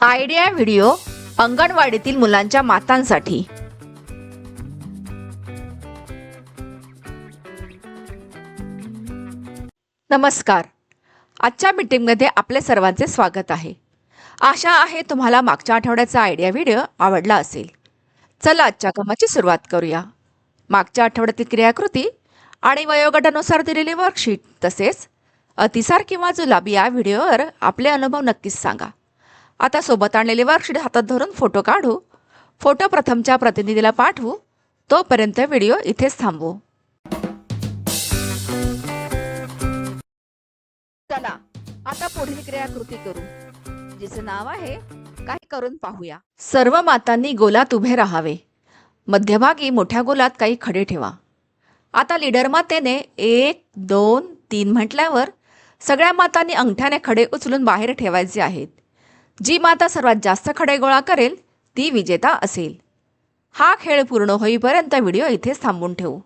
Idea video अंगणवाडीतील मुलांच्या मातांसाठी. नमस्कार. आजच्या मीटिंगमध्ये आपले सर्वांचे स्वागत आहे. आशा आहे तुम्हाला मागच्या आठवड्याचा आयडिया व्हिडिओ आवडला असेल. चला आजच्या कामाची सुरुवात करूया. मागच्या आठवड्यातील क्रियाकृती आणि वयोगटानुसार दिलेली वर्कशीट तसेच अतिसार किंवा जुलाब या व्हिडिओवर आपले अनुभव नक्कीच सांगा. आता सोबत आणलेले वर्कशीट हातात धरून फोटो काढू. फोटो प्रथमच्या प्रतिनिधीला पाठवू. तोपर्यंत व्हिडिओ इथेच थांबवू. चला आता पुढील क्रियाकृती करू. जिचं नाव आहे काही करून पाहूया. सर्व मातांनी गोलात उभे राहावे. मध्यभागी मोठ्या गोलात काही खडे ठेवा. आता लीडर मातेने एक दोन तीन म्हटल्यावर सगळ्या मातांनी अंगठ्याने खडे उचलून बाहेर ठेवायचे आहेत. जी माता सर्वात जास्त खडे गोळा करेल ती विजेता असेल. हा खेळ पूर्ण होईपर्यंत व्हिडिओ इथेच थांबून ठेवू.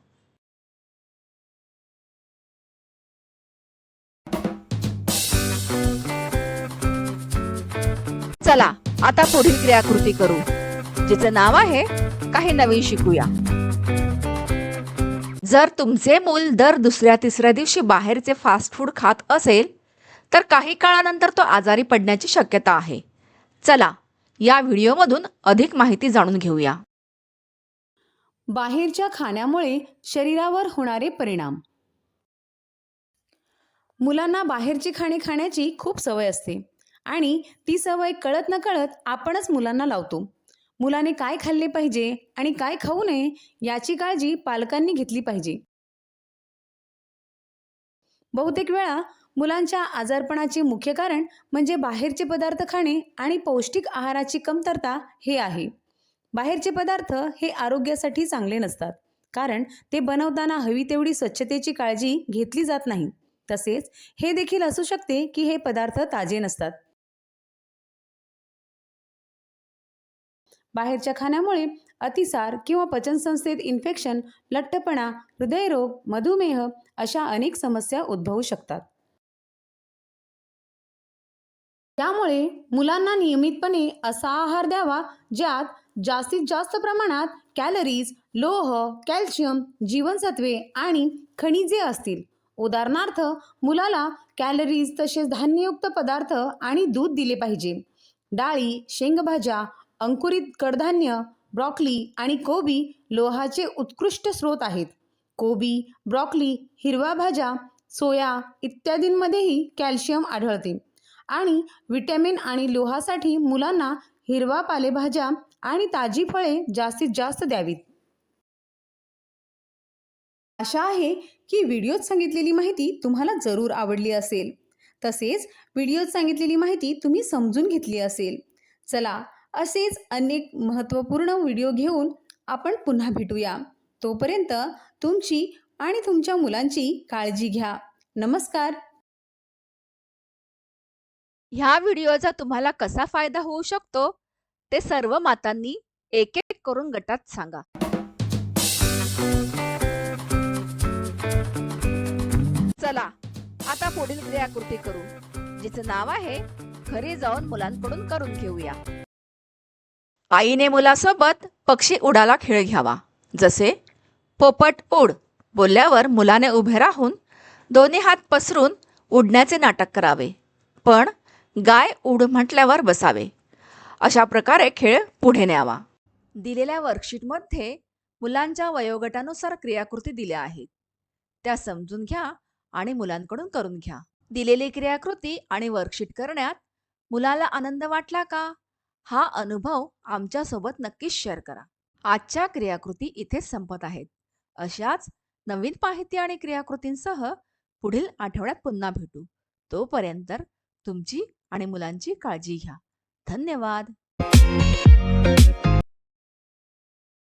चला आता पुढील क्रियाकृती करू जिचं नाव आहे काही नवीन शिकूया. जर तुमचे मूल दर दुसऱ्या तिसऱ्या दिवशी बाहेरचे फास्ट फूड खात असेल तर काही काळानंतर तो आजारी पडण्याची शक्यता आहे. चला या व्हिडिओमधून अधिक माहिती जाणून घेऊया. बाहेरच्या खाण्यामुळे शरीरावर होणारे परिणाम. मुलांना बाहेरची खाणे खाण्याची खूप सवय असते आणि ती सवय कळत न कळत आपणच मुलांना लावतो. मुलाने काय खाल्ले पाहिजे आणि काय खाऊ नये याची काळजी पालकांनी घेतली पाहिजे. बहुतेक वेळा मुलांच्या आजारपणाचे मुख्य कारण म्हणजे बाहेरचे पदार्थ खाणे आणि पौष्टिक आहाराची कमतरता हे आहे. बाहेरचे पदार्थ हे आरोग्यासाठी चांगले नसतात कारण ते बनवताना हवी तेवढी स्वच्छतेची काळजी घेतली जात नाही. तसेच हे देखील असू शकते की हे पदार्थ ताजे नसतात. बाहेरच्या खाण्यामुळे अतिसार किंवा पचनसंस्थेत इन्फेक्शन लठ्ठपणा हृदयरोग मधुमेह अशा अनेक समस्या उद्भवू शकतात. त्यामुळे मुलांना नियमितपणे असा आहार द्यावा ज्यात जास्तीत जास्त प्रमाणात कॅलरीज लोह कॅल्शियम जीवनसत्वे आणि खनिजे असतील. उदाहरणार्थ मुलाला कॅलरीज तसेच धान्ययुक्त पदार्थ आणि दूध दिले पाहिजे. डाळी शेंगभाज्या अंकुरित कडधान्य ब्रॉकली आणि कोबी लोहाचे उत्कृष्ट स्रोत आहेत. कोबी ब्रॉकली हिरव्या भाज्या सोया इत्यादींमध्येही कॅल्शियम आढळते. आणि विटॅमिन आणि लोहासाठी मुलांना हिरवा पालेभाज्या आणि ताजी फळे जास्तीत जास्त द्यावीत. आशा आहे की व्हिडिओत सांगितलेली माहिती तुम्हाला जरूर आवडली असेल. तसेच व्हिडिओत सांगितलेली माहिती तुम्ही समजून घेतली असेल. चला असेच अनेक महत्त्वपूर्ण व्हिडिओ घेऊन आपण पुन्हा भेटूया. तोपर्यंत तुमची आणि तुमच्या मुलांची काळजी घ्या. नमस्कार! ह्या व्हिडिओचा तुम्हाला कसा फायदा होऊ शकतो ते सर्व मातांनी एक एक करून गटात सांगा. चला आता पुढील क्रियाकृती करू जिचं नाव आहे घरी जाऊन मुलांकडून करून घेऊया. आईने मुलासोबत पक्षी उडाला खेळ घ्यावा. जसे पोपट उड बोलल्यावर मुलाने उभे राहून दोन्ही हात पसरून उडण्याचे नाटक करावे. पण गाय उड म्हटल्यावर बसावे. अशा प्रकारे खेळ पुढे न्यावा. दिलेल्या वर्कशीटमध्ये मुलांच्या वयोगटानुसार क्रियाकृती दिल्या आहेत. त्या समजून घ्या आणि मुलांकडून करून घ्या. दिलेली क्रियाकृती आणि वर्कशीट करण्यात मुलाला आनंद वाटला का? हा अनुभव आमच्यासोबत नक्कीच शेअर करा. आजच्या क्रियाकृती इथेच संपत आहेत. अशाच नवीन माहिती आणि क्रियाकृतींसह पुढील आठवड्यात पुन्हा भेटू. तोपर्यंत तुमची आणि मुलांची काळजी घ्या. धन्यवाद.